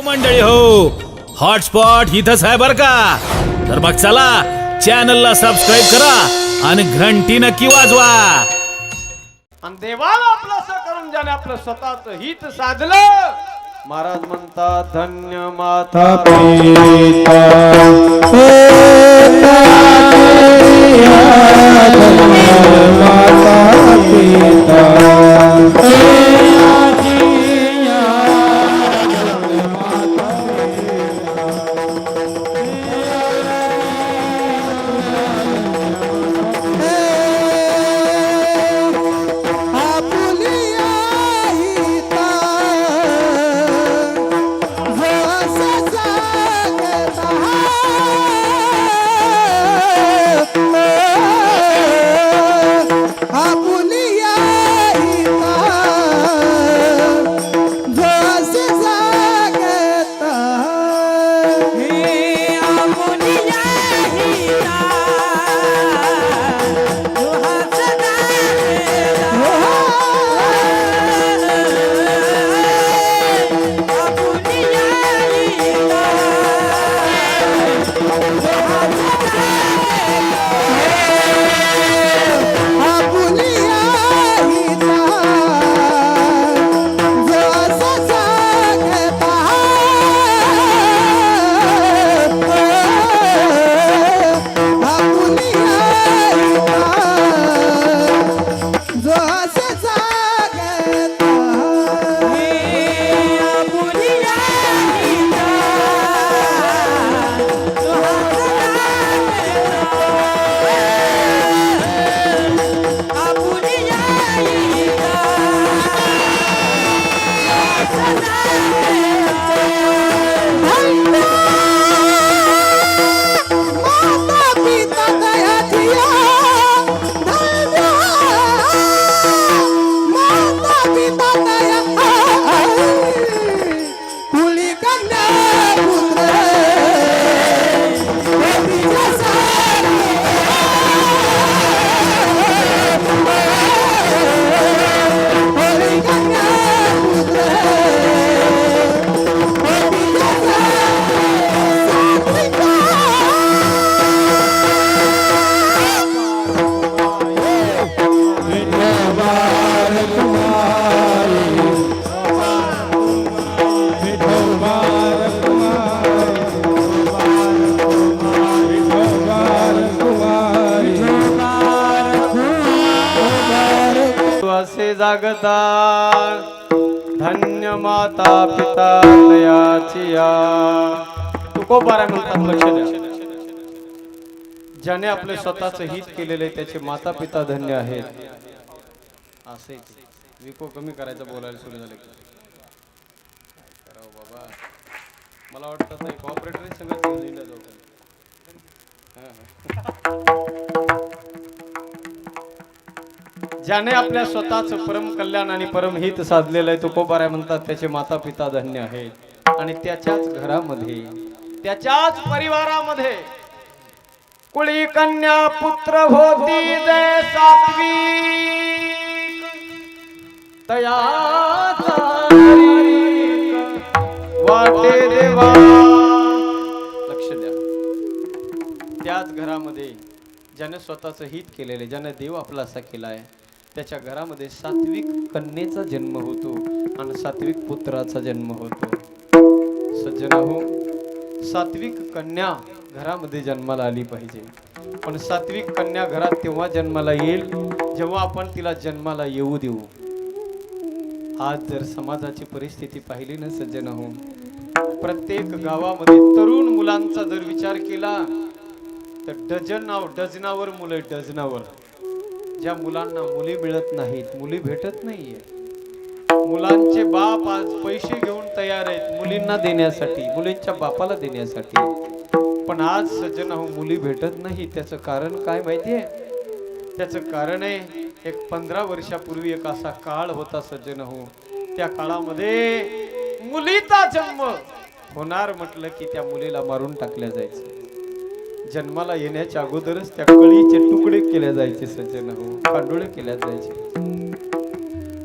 हो मंडळी हो. हॉटस्पॉट इथंच आहे बर का? तर मग चला चॅनलला सबस्क्राईब करा आणि घंटी नक्की वाजवा. आणि देवाला आपलं असं करून ज्याने आपलं स्वतःच हित साधलं महाराज म्हणतात धन्य माता Oh, असे जागता. धन्य माता पिता दयाचिया या. तुकोबारा म्हणतात लक्ष द्या. ज्याने आपले स्वतःच हित केलेले त्याचे माता पिता धन्य आहेत. असे विको कमी करायचं बोलायला सुरू झाले. की. बाबा. मला वाटतं नाही कॉपरेटर सगळं घेऊन जाऊ ज्याने आपल्या स्वतःच परम कल्याण आणि परम हित साधलेलं आहे तुकोबाराय म्हणतात त्याचे माता पिता धन्य आहेत आणि त्याच्याच घरामध्ये त्याच्याच परिवारामध्ये कुळी कन्या पुत्र होती जय सात्विक वाटे देवा. लक्ष द्या. त्याच घरामध्ये ज्याने स्वतःचं हित केलेले ज्याने देव आपला असा केलाय त्याच्या घरामध्ये सात्विक कन्येचा जन्म होतो आणि सात्विक पुत्राचा जन्म होतो. सज्जन हो सात्विक कन्या घरामध्ये जन्माला आली पाहिजे. पण सात्विक कन्या घरात तेव्हा जन्माला येईल जेव्हा आपण तिला जन्माला येऊ देऊ. आज जर समाजाची परिस्थिती पाहिली ना सज्जन हो प्रत्येक गावामध्ये तरुण मुलांचा जर विचार केला तर डझनाव डझनावर मुलं डझनावर. ज्या मुलांना मुली मिळत नाहीत मुली भेटत नाहीये. मुलांचे बाप आज पैसे घेऊन तयार आहेत मुलींना देण्यासाठी मुलींच्या बापाला देण्यासाठी. पण आज सज्जन हो मुली भेटत नाही. त्याचं कारण काय माहितीये? त्याचं कारण आहे एक पंधरा वर्षापूर्वी एक असा काळ होता सज्जन हो त्या काळामध्ये मुलीचा जन्म होणार म्हटलं की त्या मुलीला मारून टाकल्या जायचं. जन्माला येण्याच्या अगोदरच त्या कळीचे तुकडे केले जायचे सज्जन हो. कांडोळे केल्या जायचे.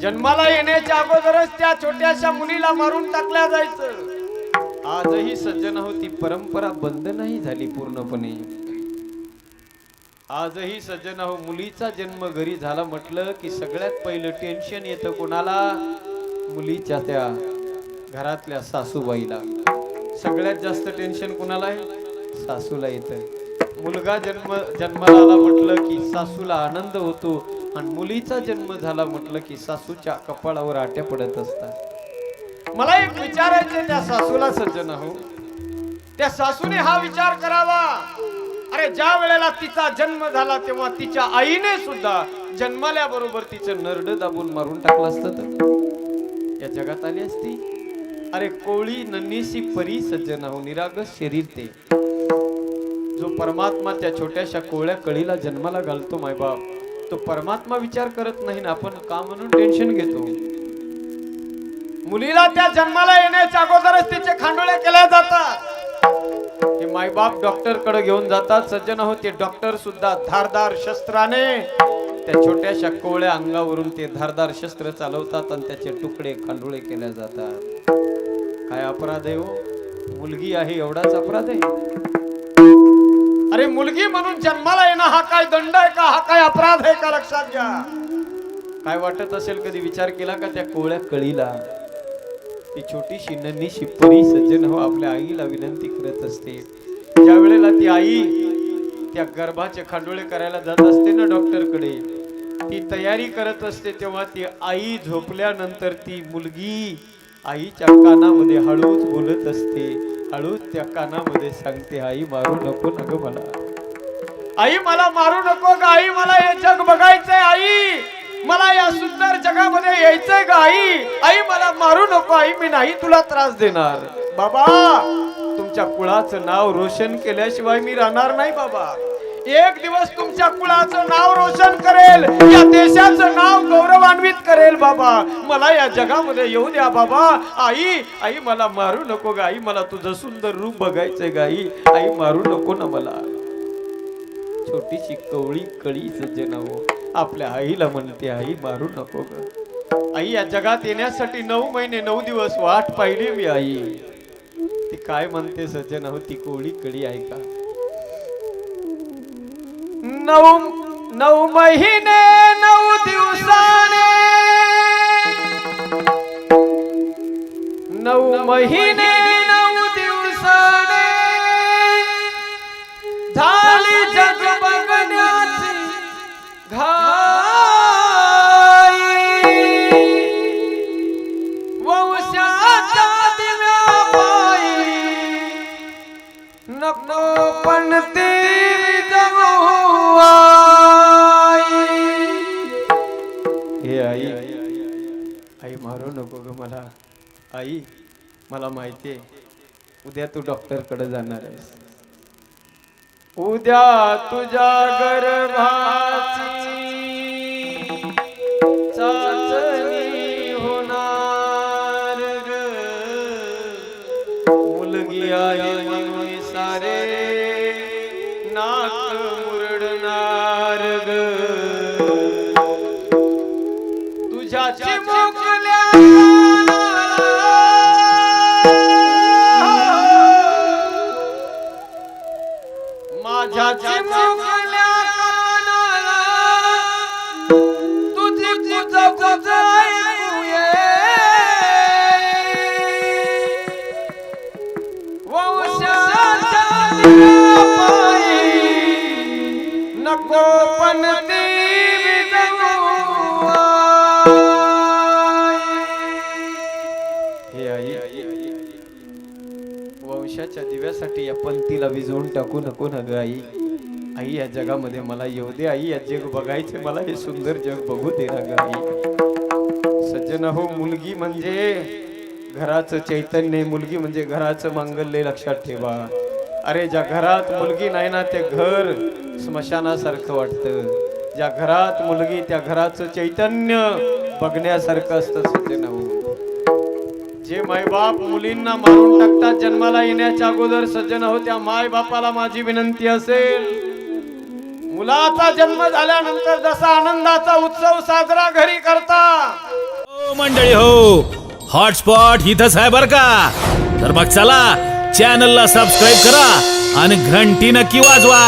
जन्माला येण्याच्या अगोदरच त्या छोट्याशा मुलीला मारून टाकल्या जायचं. आजही सज्जन हो ती परंपरा बंद नाही झाली पूर्णपणे. आजही सज्जन हो मुलीचा जन्म घरी झाला म्हटलं की सगळ्यात पहिलं टेन्शन येतं कोणाला? मुलीच्या त्या घरातल्या सासूबाईला. सगळ्यात जास्त टेन्शन कुणाला आहे? सासूला येतं मुलगा जन्म जन्माला आला म्हटलं की सासूला आनंद होतो आणि मुलीचा जन्म झाला म्हटलं की सासूच्या कपाळावर आट्या पडत असतात. मला एक विचारायचं त्या सासूला सज्जन हो त्या सासूने हा विचार करावा. अरे ज्या वेळेला तिचा जन्म झाला तेव्हा तिच्या आईने सुद्धा जन्माल्या बरोबर तिचं नरड दाबून मारून टाकलं असत या जगात आली असती. अरे कोळी नन्नीसी परी सज्जन हो निरागस शरीर ते. जो परमात्मा त्या छोट्याशा कोवळ्या कळीला जन्माला घालतो मायबाप तो परमात्मा विचार करत नाही ना आपण का म्हणून टेन्शन घेतो? मुलीला त्या जन्माला येण्याच्या अगोदरच तिचे खांडोळे केल्या जातात. हे मायबाप डॉक्टरकडे घेऊन जातात सज्जन हो ते डॉक्टर सुद्धा धारदार शस्त्राने त्या छोट्याशा कोवळ्या अंगावरून ते धारदार शस्त्र चालवतात आणि त्याचे तुकडे खांडोळे केल्या जातात. काय अपराध आहे हो? मुलगी आहे एवढाच अपराध आहे? अरे मुलगी म्हणून जन्माला येणं हा काय दंड आहे का? हा काय अपराध आहे का लक्षात घ्या. काय वाटत असेल कधी विचार केला का त्या कोळ्या कळीला? ती छोटीशी नन्ही शिपरी सज्जन हो आपल्या आईला विनंती करत असते. ज्या वेळेला ती आई त्या गर्भाचे खांडोळे करायला जात असते ना डॉक्टरकडे ती तयारी करत असते तेव्हा ती आई झोपल्यानंतर ती मुलगी आईच्या कानामध्ये हळूच बोलत असते. हळूच त्या कानामध्ये सांगते आई मारू नको ना ग मला. आई मला मारू नको ग आई मला हे जग बघायचंय आई. मला या सुंदर जगामध्ये यायचंय ग आई. आई मला मारू नको आई मी नाही तुला त्रास देणार. बाबा तुमच्या कुळाचं नाव रोशन केल्याशिवाय मी राहणार नाही बाबा. एक दिवस तुमच्या कुळाचं नाव रोशन करेल. या देशाचं नाव गौरवान्वित करेल बाबा. मला या जगामध्ये येऊ द्या बाबा. आई आई मला मारू नको ग. आई मला तुझं सुंदर रूप बघायचंय ग आई. आई मारू नको ना मला. छोटीशी कवळी कळी सज्जन हो आपल्या आईला म्हणते आई मारू नको ग. आई या जगात येण्यासाठी नऊ महिने नऊ दिवस वाट पाहिली मी आई. ती काय म्हणते सज्जन? हो ती कोळी कळी ऐका नऊ नऊ महिने नऊ दिवसाने. नऊ महिने. आई मला माहितीये उद्या तू डॉक्टरकडे जाणार आहेस उद्या तुझ्या गर्भाची चाचणी होणार ग. मुलगी आहे सारे या विझवून टाकू नको ना ग आई. आई या जगामध्ये मला येऊ दे. आई या जग बघायचे. मला हे सुंदर जग बघू दे ना ग आई. सज्जन हो मुलगी म्हणजे घराचं चैतन्य मुलगी म्हणजे घराचं मांगल्य लक्षात ठेवा. अरे ज्या घरात मुलगी नाही ना ते घर स्मशानासारखं वाटतं. ज्या घरात मुलगी त्या घराचं चैतन्य बघण्यासारखं असतं सज्जन. मायबाप मुलींना मारून टाकतात. जन्माला येण्याच्या अगोदर सज्जन हो त्या माय बापाला माझी विनंती असेल. मुलाचा जन्म झाल्यानंतर जसा आनंदाचा उत्सव साजरा घरी करता. हो मंडळी हो. हॉटस्पॉट इथंच आहे बर का? तर मग चला चॅनलला सबस्क्राईब करा आणि घंटी नक्की वाजवा.